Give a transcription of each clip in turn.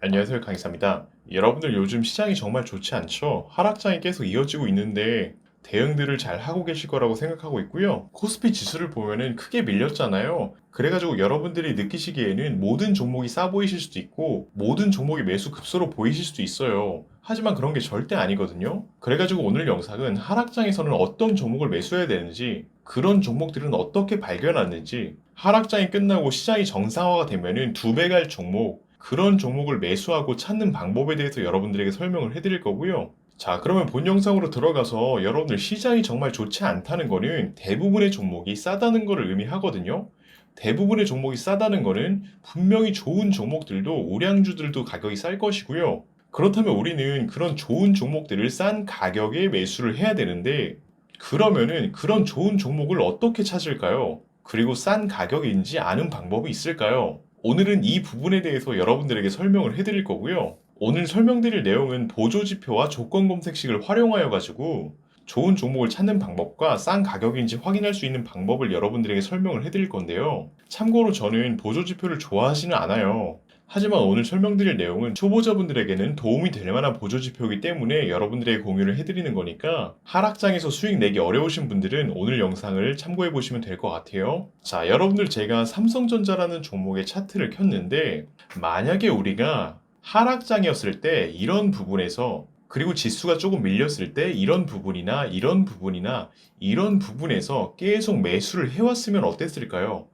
안녕하세요 강의사입니다. 여러분들 요즘 시장이 정말 좋지 않죠? 하락장이 계속 이어지고 있는데 대응들을 잘 하고 계실 거라고 생각하고 있고요. 코스피 지수를 보면은 크게 밀렸잖아요. 그래가지고 여러분들이 느끼시기에는 모든 종목이 싸 보이실 수도 있고 모든 종목이 매수 급소로 보이실 수도 있어요. 하지만 그런 게 절대 아니거든요. 그래가지고 오늘 영상은 하락장에서는 어떤 종목을 매수해야 되는지 그런 종목들은 어떻게 발견하는지 하락장이 끝나고 시장이 정상화가 되면은 두 배 갈 종목 그런 종목을 매수하고 찾는 방법에 대해서 여러분들에게 설명을 해드릴 거고요. 자, 그러면 본 영상으로 들어가서 여러분들 시장이 정말 좋지 않다는 거는 대부분의 종목이 싸다는 거를 의미하거든요. 대부분의 종목이 싸다는 거는 분명히 좋은 종목들도 우량주들도 가격이 쌀 것이고요. 그렇다면 우리는 그런 좋은 종목들을 싼 가격에 매수를 해야 되는데 그러면은 그런 좋은 종목을 어떻게 찾을까요? 그리고 싼 가격인지 아는 방법이 있을까요? 오늘은 이 부분에 대해서 여러분들에게 설명을 해드릴 거고요. 오늘 설명드릴 내용은 보조지표와 조건 검색식을 활용하여 가지고 좋은 종목을 찾는 방법과 싼 가격인지 확인할 수 있는 방법을 여러분들에게 설명을 해드릴 건데요. 참고로 저는 보조지표를 좋아하지는 않아요. 하지만 오늘 설명드릴 내용은 초보자분들에게는 도움이 될 만한 보조지표이기 때문에 여러분들에게 공유를 해드리는 거니까 하락장에서 수익 내기 어려우신 분들은 오늘 영상을 참고해 보시면 될 것 같아요. 자, 여러분들 제가 삼성전자라는 종목의 차트를 켰는데 만약에 우리가 하락장이었을 때 이런 부분에서 그리고 지수가 조금 밀렸을 때 이런 부분이나 이런 부분이나 이런 부분에서 계속 매수를 해왔으면 어땠을까요?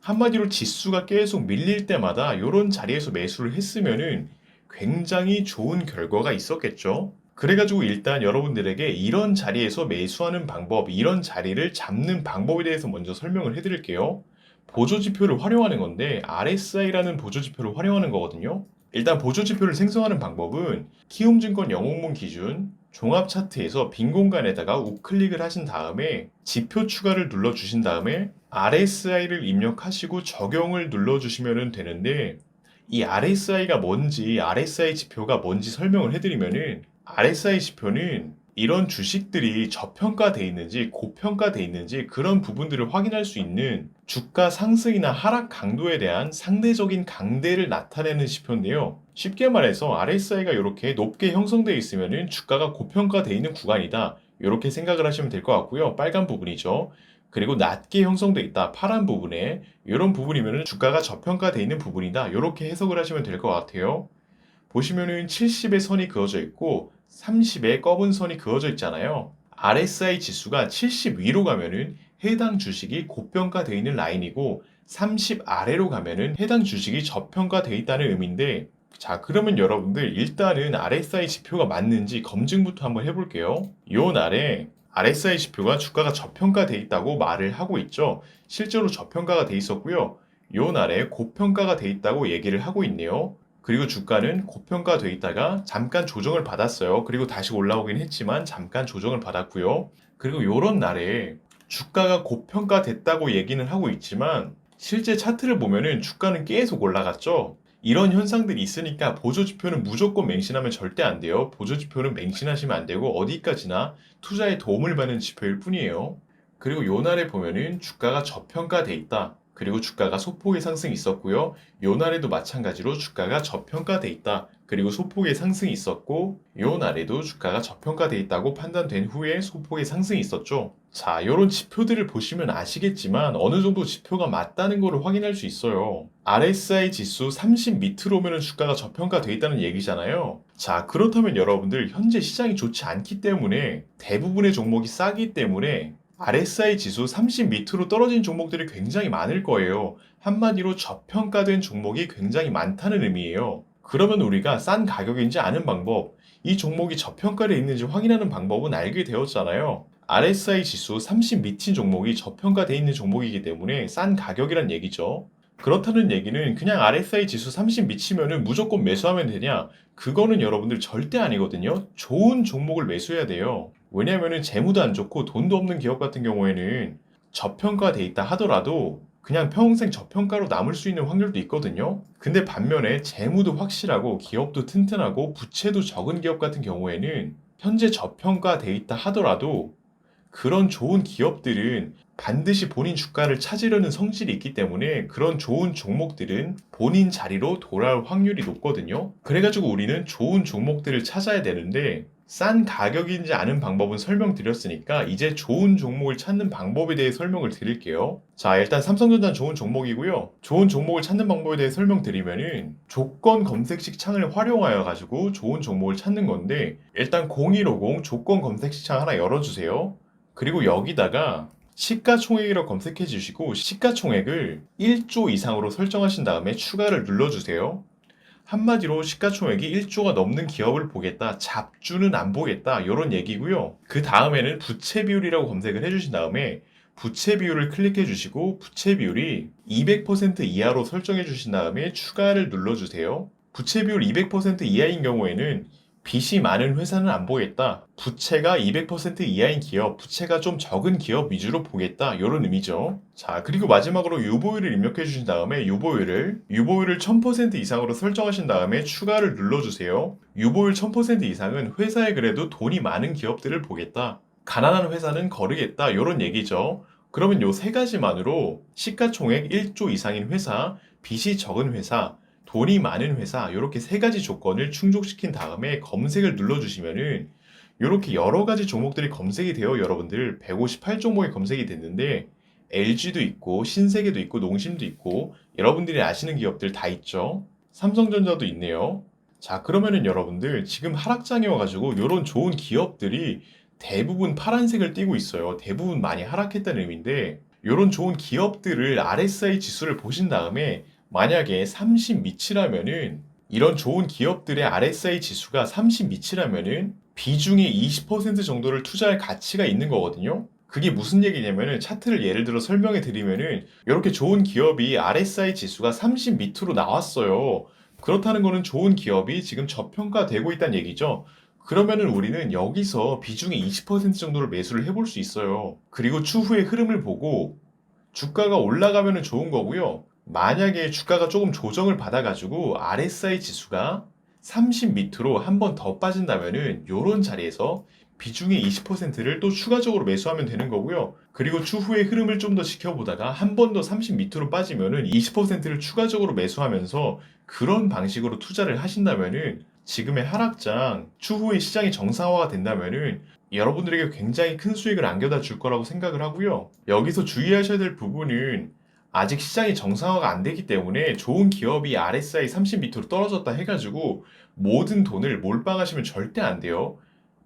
한마디로 지수가 계속 밀릴 때마다 이런 자리에서 매수를 했으면은 굉장히 좋은 결과가 있었겠죠. 그래가지고 일단 여러분들에게 이런 자리에서 매수하는 방법, 이런 자리를 잡는 방법에 대해서 먼저 설명을 해드릴게요. 보조지표를 활용하는 건데 RSI라는 보조지표를 활용하는 거거든요. 일단 보조지표를 생성하는 방법은 키움증권 영웅문 기준 종합 차트에서 빈 공간에다가 우클릭을 하신 다음에 지표 추가를 눌러 주신 다음에 RSI를 입력하시고 적용을 눌러 주시면 되는데 이 RSI가 뭔지 RSI 지표가 뭔지 설명을 해드리면은 RSI 지표는 이런 주식들이 저평가돼 있는지 고평가돼 있는지 그런 부분들을 확인할 수 있는 주가 상승이나 하락 강도에 대한 상대적인 강대를 나타내는 지표인데요. 쉽게 말해서 RSI가 이렇게 높게 형성되어 있으면 주가가 고평가돼 있는 구간이다. 이렇게 생각을 하시면 될 것 같고요. 빨간 부분이죠. 그리고 낮게 형성되어 있다. 파란 부분에 이런 부분이면 주가가 저평가돼 있는 부분이다. 이렇게 해석을 하시면 될 것 같아요. 보시면은 70의 선이 그어져 있고 30의 검은 선이 그어져 있잖아요. RSI 지수가 70 위로 가면은 해당 주식이 고평가되어 있는 라인이고 30 아래로 가면은 해당 주식이 저평가되어 있다는 의미인데 자 그러면 여러분들 일단은 RSI 지표가 맞는지 검증부터 한번 해볼게요. 요 날에 RSI 지표가 주가가 저평가돼 있다고 말을 하고 있죠. 실제로 저평가가 돼 있었고요. 요 날에 고평가가 돼 있다고 얘기를 하고 있네요. 그리고 주가는 고평가돼 있다가 잠깐 조정을 받았어요. 그리고 다시 올라오긴 했지만 잠깐 조정을 받았고요. 그리고 요런 날에 주가가 고평가됐다고 얘기는 하고 있지만 실제 차트를 보면은 주가는 계속 올라갔죠. 이런 현상들이 있으니까 보조지표는 무조건 맹신하면 절대 안 돼요. 보조지표는 맹신하시면 안 되고 어디까지나 투자에 도움을 받는 지표일 뿐이에요. 그리고 요 날에 보면은 주가가 저평가돼 있다. 그리고 주가가 소폭의 상승이 있었고요. 요 날에도 마찬가지로 주가가 저평가돼 있다. 그리고 소폭의 상승이 있었고 요 날에도 주가가 저평가돼 있다고 판단된 후에 소폭의 상승이 있었죠. 자, 요런 지표들을 보시면 아시겠지만 어느 정도 지표가 맞다는 것을 확인할 수 있어요. RSI 지수 30 밑으로 오면 주가가 저평가돼 있다는 얘기잖아요. 자, 그렇다면 여러분들 현재 시장이 좋지 않기 때문에 대부분의 종목이 싸기 때문에 RSI 지수 30 밑으로 떨어진 종목들이 굉장히 많을 거예요. 한마디로 저평가된 종목이 굉장히 많다는 의미예요. 그러면 우리가 싼 가격인지 아는 방법, 이 종목이 저평가를 있는지 확인하는 방법은 알게 되었잖아요. RSI 지수 30 밑인 종목이 저평가돼 있는 종목이기 때문에 싼 가격이란 얘기죠. 그렇다는 얘기는 그냥 RSI 지수 30 미치면은 무조건 매수하면 되냐? 그거는 여러분들 절대 아니거든요. 좋은 종목을 매수해야 돼요. 왜냐면은 재무도 안 좋고 돈도 없는 기업 같은 경우에는 저평가돼 있다 하더라도 그냥 평생 저평가로 남을 수 있는 확률도 있거든요. 근데 반면에 재무도 확실하고 기업도 튼튼하고 부채도 적은 기업 같은 경우에는 현재 저평가돼 있다 하더라도 그런 좋은 기업들은 반드시 본인 주가를 찾으려는 성질이 있기 때문에 그런 좋은 종목들은 본인 자리로 돌아올 확률이 높거든요. 그래가지고 우리는 좋은 종목들을 찾아야 되는데 싼 가격인지 아는 방법은 설명드렸으니까 이제 좋은 종목을 찾는 방법에 대해 설명을 드릴게요. 자, 일단 삼성전자는 좋은 종목이고요. 좋은 종목을 찾는 방법에 대해 설명드리면은 조건 검색식 창을 활용하여 가지고 좋은 종목을 찾는 건데 일단 0150 조건 검색식 창 하나 열어주세요. 그리고 여기다가 시가총액이라고 검색해 주시고 시가총액을 1조 이상으로 설정하신 다음에 추가를 눌러주세요. 한마디로 시가총액이 1조가 넘는 기업을 보겠다. 잡주는 안 보겠다. 이런 얘기고요. 그 다음에는 부채 비율이라고 검색을 해주신 다음에 부채 비율을 클릭해 주시고 부채 비율이 200% 이하로 설정해 주신 다음에 추가를 눌러주세요. 부채 비율 200% 이하인 경우에는 빚이 많은 회사는 안 보겠다. 부채가 200% 이하인 기업, 부채가 좀 적은 기업 위주로 보겠다. 이런 의미죠. 자, 그리고 마지막으로 유보율을 입력해 주신 다음에 유보율을 유보율을 1000% 이상으로 설정하신 다음에 추가를 눌러 주세요. 유보율 1000% 이상은 회사에 그래도 돈이 많은 기업들을 보겠다. 가난한 회사는 거르겠다. 이런 얘기죠. 그러면 요 세 가지만으로 시가총액 1조 이상인 회사, 빚이 적은 회사, 돈이 많은 회사 이렇게 세 가지 조건을 충족시킨 다음에 검색을 눌러주시면은 이렇게 여러 가지 종목들이 검색이 되어 여러분들 158 종목이 검색이 됐는데 LG도 있고 신세계도 있고 농심도 있고 여러분들이 아시는 기업들 다 있죠. 삼성전자도 있네요. 자 그러면은 여러분들 지금 하락장에 와가지고 이런 좋은 기업들이 대부분 파란색을 띠고 있어요. 대부분 많이 하락했다는 의미인데 이런 좋은 기업들을 RSI 지수를 보신 다음에 만약에 30 미치라면은 이런 좋은 기업들의 RSI 지수가 30 미치라면은 비중의 20% 정도를 투자할 가치가 있는 거거든요. 그게 무슨 얘기냐면은 차트를 예를 들어 설명해 드리면은 이렇게 좋은 기업이 RSI 지수가 30 밑으로 나왔어요. 그렇다는 거는 좋은 기업이 지금 저평가되고 있다는 얘기죠. 그러면은 우리는 여기서 비중의 20% 정도를 매수를 해볼 수 있어요. 그리고 추후의 흐름을 보고 주가가 올라가면은 좋은 거고요. 만약에 주가가 조금 조정을 받아가지고 RSI 지수가 30 밑으로 한 번 더 빠진다면은 이런 자리에서 비중의 20%를 또 추가적으로 매수하면 되는 거고요. 그리고 추후의 흐름을 좀 더 지켜보다가 한 번 더 30 밑으로 빠지면은 20%를 추가적으로 매수하면서 그런 방식으로 투자를 하신다면은 지금의 하락장 추후에 시장이 정상화가 된다면은 여러분들에게 굉장히 큰 수익을 안겨다 줄 거라고 생각을 하고요. 여기서 주의하셔야 될 부분은 아직 시장이 정상화가 안 되기 때문에 좋은 기업이 RSI 30 밑으로 떨어졌다 해가지고 모든 돈을 몰빵하시면 절대 안 돼요.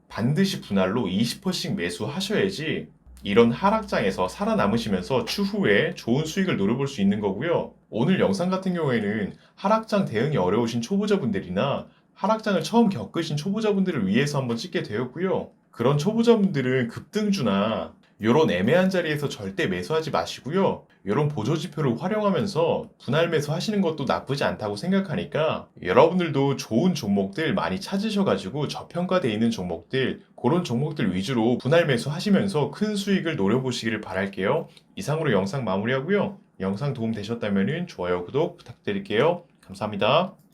반드시 분할로 20%씩 매수하셔야지 이런 하락장에서 살아남으시면서 추후에 좋은 수익을 노려볼 수 있는 거고요. 오늘 영상 같은 경우에는 하락장 대응이 어려우신 초보자분들이나 하락장을 처음 겪으신 초보자분들을 위해서 한번 찍게 되었고요. 그런 초보자분들은 급등주나 이런 애매한 자리에서 절대 매수하지 마시고요. 이런 보조 지표를 활용하면서 분할 매수 하시는 것도 나쁘지 않다고 생각하니까 여러분들도 좋은 종목들 많이 찾으셔가지고 저평가되어 있는 종목들 그런 종목들 위주로 분할 매수 하시면서 큰 수익을 노려보시기를 바랄게요. 이상으로 영상 마무리하고요. 영상 도움 되셨다면 좋아요, 구독 부탁드릴게요. 감사합니다.